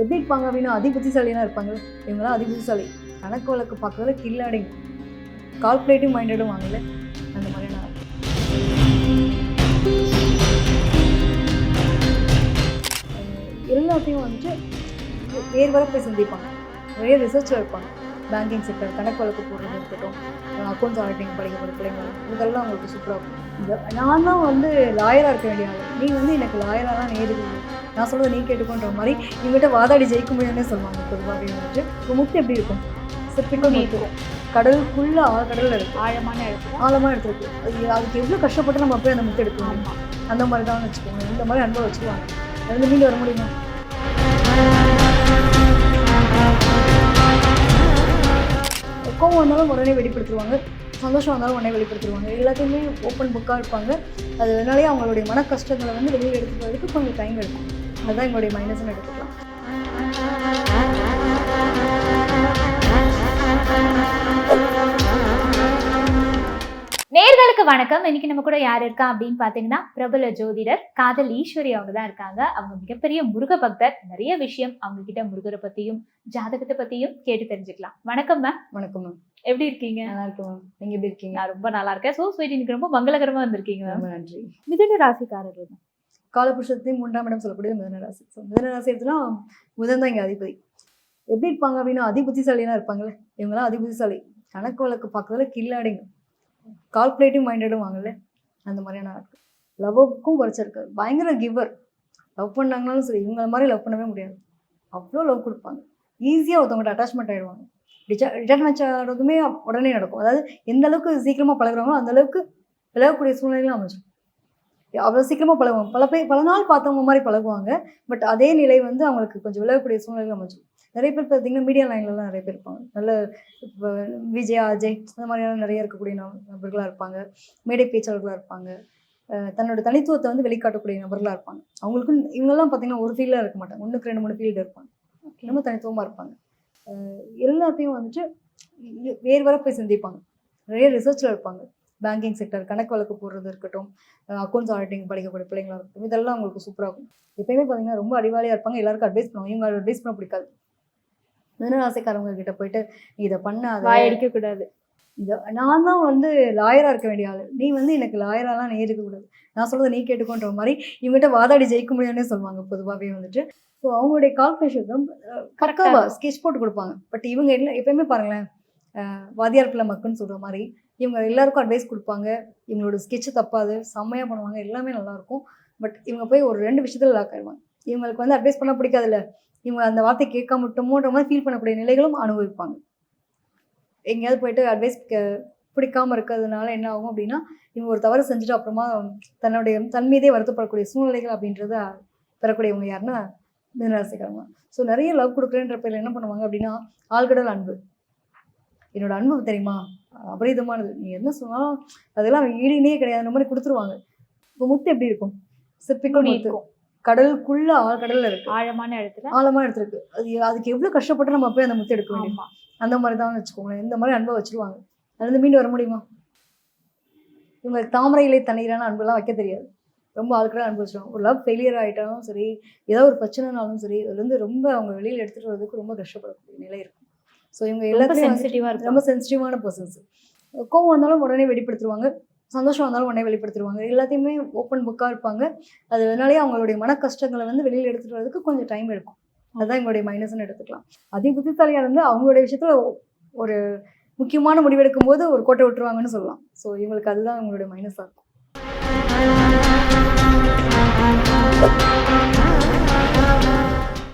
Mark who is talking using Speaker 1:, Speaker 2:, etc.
Speaker 1: எப்படி இருப்பாங்க அப்படின்னா அதி இருப்பாங்க. இவங்களாம் அதிபுத்திசாலி. கணக்கு வழக்கு பார்க்கறதுல கில்லாடிங்க கால்குலேட்டிவ் மைண்டடும் வாங்கல. அந்த மாதிரியான நான் எல்லாத்தையும் வந்துட்டு வேறு வர போய் சிந்திப்பாங்க. நிறைய ரிசர்ச்சில் இருப்பாங்க. பேங்கிங் செக்டர் கணக்கு வழக்கு போடுறது இருக்கட்டும் அக்கௌண்ட்ஸ் ஆடிட்டிங் படிக்கக்கூடிய பிள்ளைங்க இதெல்லாம் அவங்களுக்கு சூப்பராக இருக்கும். இந்த நான் தான் வந்து லாயராக இருக்க வேண்டிய ஆள். நீ வந்து எனக்கு லாயராக தான் நேரில் நான் சொல்கிறத நீ கேட்டுக்கோன்ற மாதிரி இவங்ககிட்ட வாதாடி ஜெயிக்க முடியும்னே சொல்லுவாங்க பொதுவாகவே வந்துட்டு. இப்போ முத்து எப்படி இருக்கும்? சிற்பிக்கும் இருக்கும். கடலுக்குள்ள கடலில் இருக்கும்
Speaker 2: ஆழமான இடத்துல.
Speaker 1: ஆழமாக எடுத்துருக்கு. அது அதுக்கு எவ்வளோ கஷ்டப்பட்டு நம்ம போய் அந்த முத்து எடுக்க முடியும் அந்த மாதிரி தான் வச்சுக்கோங்க. இந்த மாதிரி அனுபவம் வச்சுக்குவாங்க. அதுலேருந்து மீண்டு வர முடியுமா? கோவம் வந்தாலும் உடனே வெளிப்படுத்துவாங்க சந்தோஷம் வந்தாலும் உடனே வெளிப்படுத்துவாங்க எல்லாத்தையுமே ஓப்பன் புக்காக இருப்பாங்க. அது அதனாலே அவங்களுடைய மன கஷ்டங்களை வந்து வெளியில் எடுத்துட்டு வரதுக்கு கொஞ்சம் டைம் எடுக்கும். அதுதான் எங்களுடைய மைனஸ்னு எடுத்துக்கலாம்.
Speaker 2: நேர்களுக்கு வணக்கம். இன்னைக்கு நம்ம கூட யார் இருக்கா அப்படின்னு பாத்தீங்கன்னா பிரபல ஜோதிடர் காதல் ஈஸ்வரி அவங்க தான் இருக்காங்க. அவங்க மிகப்பெரிய முருக பக்தர். நிறைய விஷயம் அவங்க கிட்ட முருகரை பத்தியும் ஜாதகத்தை பத்தியும் கேட்டு தெரிஞ்சுக்கலாம். வணக்கம் மேம்
Speaker 1: வணக்கம் மேம்
Speaker 2: எப்படி இருக்கீங்க?
Speaker 1: நல்லா இருக்கும் மேம் நீங்கள் எப்படி இருக்கீங்க?
Speaker 2: ரொம்ப நல்லா இருக்கேன். சோ ஸ்வீட் இன்னைக்கு ரொம்ப மங்களகரமா வந்திருக்கீங்க மேம்
Speaker 1: ரொம்ப நன்றி.
Speaker 2: மிதுன ராசிக்காரர்கள் தான்.
Speaker 1: காலபுருஷத்தையும் மூன்றாம் இடம் சொல்லக்கூடிய மிதனராசி ஸோ மிதனராசி எடுத்துனா புதன் தான் இங்கே அதிபதி. எப்படி இருப்பாங்க அப்படின்னா அதிபுத்திசாலினா இருப்பாங்கல்ல. இவங்களாம் அதி கணக்கு வழக்கு பார்க்கறதுல கில்லாடிங்க. கால்குலேட்டிவ் மைண்டடும் வாங்கல அந்த மாதிரியான ஆட்கள். லவ்வுக்கும் குறைச்சிருக்காரு பயங்கர கிவர் லவ் பண்ணாங்கனாலும் சரி இவங்கள மாதிரி லவ் பண்ணவே முடியாது. அவ்வளோ லவ் கொடுப்பாங்க. ஈஸியாக ஒருத்தவங்கள்ட்ட அட்டாச்மெண்ட் ஆகிடுவாங்க ரிட்டர்ன் ஆகிறதுமே உடனே நடக்கும். அதாவது எந்த அளவுக்கு சீக்கிரமாக பழகுறாங்களோ அந்த அளவுக்கு விலகக்கூடிய சூழ்நிலைகளும் அவ்வளோ சீக்கிரமாக பழகுவாங்க. பல பேர் பல நாள் பார்த்தவங்க மாதிரி பழகுவாங்க. பட் அதே நிலை வந்து அவங்களுக்கு கொஞ்சம் விலகக்கூடிய சூழ்நிலை அமைச்சிடும் நிறைய பேர் பார்த்தீங்கன்னா மீடியா லைன்லலாம் நிறைய பேர் இருப்பாங்க. நல்ல இப்போ விஜய் அஜய் அந்த மாதிரியான நிறைய இருக்கக்கூடிய நப- நபர்களாக இருப்பாங்க. மேடை பேச்சாளர்களாக இருப்பாங்க. தன்னோட தனித்துவத்தை வந்து வெளிக்காட்டக்கூடிய நபர்களாக இருப்பாங்க. அவங்களுக்கும் இவங்கெல்லாம் பார்த்தீங்கன்னா ஒரு ஃபீல்டில் இருக்க மாட்டாங்க. ஒன்றுக்கு ரெண்டு மூணு ஃபீல்டு இருப்பாங்க. ரொம்ப தனித்துவமாக இருப்பாங்க. எல்லாத்தையும் வந்துட்டு வேறு வர போய் சிந்திப்பாங்க. நிறைய ரிசர்ச்சில் இருப்பாங்க. பேங்கிங் செக்டர் கணக்கு வழக்கு போடுறது இருக்கட்டும் அக்கௌண்ட்ஸ் ஆடிட்டிங் படிக்கக்கூடிய பிள்ளைங்களா இருக்கட்டும் இதெல்லாம் அவங்களுக்கு சூப்பராக இருக்கும் எப்பயுமே பார்த்தீங்கன்னா ரொம்ப அறிவாளியாக இருப்பாங்க. எல்லாருக்கும் அட்வைஸ் பண்ணுவாங்க. இவங்க அட்வைஸ் பண்ண பிடிக்காது. மிதனராசிக்காரவங்க கிட்ட போயிட்டு இதை பண்ணாத.
Speaker 2: வாயடிக்க கூடாது.
Speaker 1: இதை நான் தான் வந்து லாயராக இருக்க வேண்டிய ஆள். நீ வந்து எனக்கு லாயராலாம் நீ இருக்கக்கூடாது நான் சொல்கிறத நீ கேட்டுக்கோன்ற மாதிரி இவங்ககிட்ட வாதாடி ஜெயிக்க முடியும்னே சொல்லுவாங்க பொதுவாகவே வந்துட்டு. ஸோ அவங்களுடைய கால்குலேஷன் கரெக்டாக ஸ்கெட்ச் போட்டு கொடுப்பாங்க. பட் இவங்க எல்லாம் எப்பயுமே பாருங்களேன் அஹ் வாத்தியார் பிள்ளை மக்குன்னு சொல்கிற மாதிரி இவங்க எல்லாருக்கும் அட்வைஸ் கொடுப்பாங்க. இவங்களோட ஸ்கெட்சு தப்பாது. செம்மையாக பண்ணுவாங்க. எல்லாமே நல்லாயிருக்கும். பட் இவங்க போய் ஒரு ரெண்டு விஷயத்தில் லாக் ஆயிடுவாங்க. இவங்களுக்கு வந்து அட்வைஸ் பண்ண பிடிக்காதுல்ல. இவங்க அந்த வார்த்தை கேட்க மட்டுமோன்ற மாதிரி ஃபீல் பண்ணக்கூடிய நிலைகளும் அனுபவிப்பாங்க. எங்கேயாவது போயிட்டு அட்வைஸ் பிடிக்காம இருக்கிறதுனால என்ன ஆகும் அப்படின்னா இவங்க ஒரு தவறு செஞ்சுட்டு அப்புறமா தன்னுடைய தன் மீதே வருத்தப்படக்கூடிய சூழ்நிலைகள் அப்படின்றத பெறக்கூடியவங்க யாருன்னா மிதனராசிக்காரங்க ஸோ நிறைய லவ் கொடுக்குறேன்ற பேரில் என்ன பண்ணுவாங்க அப்படின்னா ஆழ்கடல் அன்பு. என்னோட அன்பு தெரியுமா? அபரிதமானது. நீ என்ன சொன்னாலும் அதெல்லாம் ஈடினே கிடையாது. மாதிரி கொடுத்துருவாங்க. இப்போ முத்து எப்படி இருக்கும்? சிற்பிக்கும்
Speaker 2: இருக்கும்.
Speaker 1: கடலுக்குள்ள ஆழ் கடல்ல இருக்கு.
Speaker 2: ஆழமான இடத்துல?
Speaker 1: ஆழமா எடுத்திருக்கு அது அதுக்கு எவ்வளவு கஷ்டப்பட்டு நம்ம போய் அந்த முத்து எடுக்க
Speaker 2: ஆமா.
Speaker 1: அந்த மாதிரி தான் வச்சுக்கோங்களேன். இந்த மாதிரி அன்பை வச்சிருவாங்க. அதுலேருந்து மீண்டு வர முடியுமா? இவங்களுக்கு தாமரை இலை தண்ணீரான அன்பெல்லாம் வைக்க தெரியாது. ரொம்ப ஆட்களாக அன்பு வச்சிருவாங்க. ஒரு லவ் ஃபெயிலியர் ஆகிட்டாலும் சரி ஏதோ ஒரு பிரச்சனைனாலும் சரி அதுலேருந்து ரொம்ப அவங்க வெளியில் எடுத்துகிட்டு வரதுக்கு ரொம்ப கஷ்டப்படக்கூடிய நிலை இருக்கும். ஸோ இவங்க எல்லாத்தையும்
Speaker 2: சென்சிட்டிவாக இருக்கும்
Speaker 1: ரொம்ப சென்சிட்டிவான பர்சன்ஸ் கோவம் வந்தாலும் உடனே வெளிப்படுத்துவாங்க சந்தோஷம் வந்தாலும் உடனே வெளிப்படுத்துருவாங்க. எல்லாத்தையுமே ஓப்பன் புக்காக இருப்பாங்க. அது அதனாலே அவங்களுடைய மன கஷ்டங்களை வந்து வெளியில் எடுத்துகிட்டு வரதுக்கு கொஞ்சம் டைம் எடுக்கும். அதுதான் எங்களுடைய மைனஸ்னு எடுத்துக்கலாம். அதே புத்திசாலியாக இருந்து அவங்களுடைய விஷயத்தில் ஒரு முக்கியமான முடிவெடுக்கும் போது ஒரு கோட்டை விட்டுருவாங்கன்னு சொல்லலாம். ஸோ இவங்களுக்கு அதுதான் இவங்களுடைய மைனஸாக இருக்கும்.